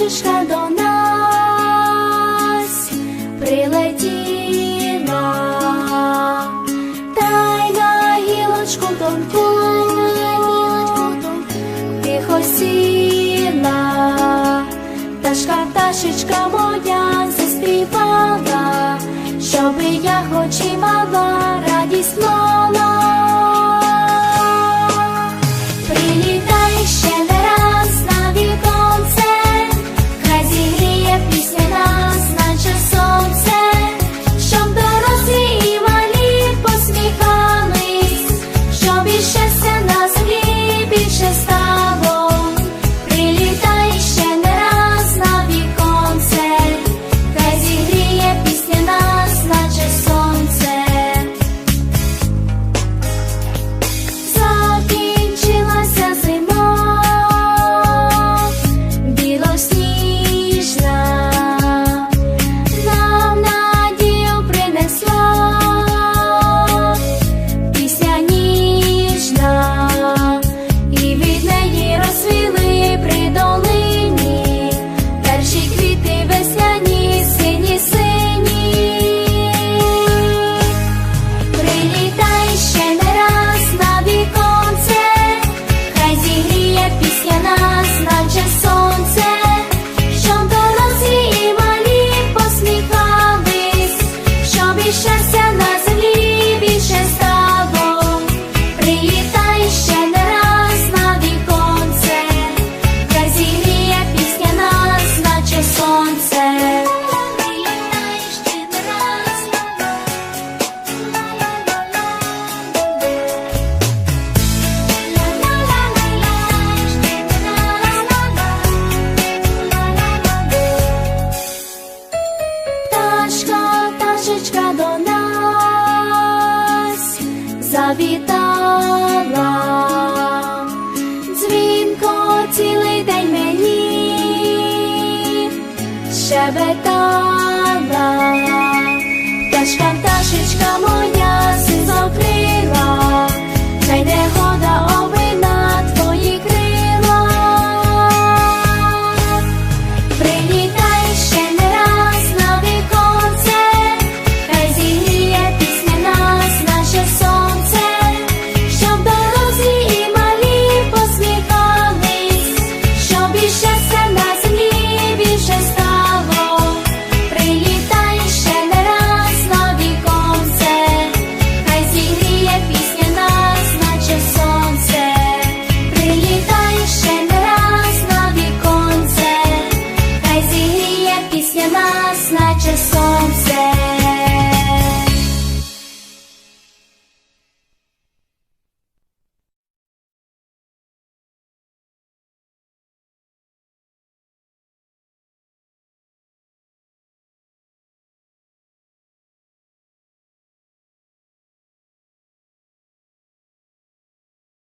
Качечка до нас прилетіла, та й на гілочку тонку тихо сіла, Ташка пташечка моя заспівала, щоби я хоч і мала радісно. завітала, дзвінко цілий день мені щебетала, пташка, пташечка моя.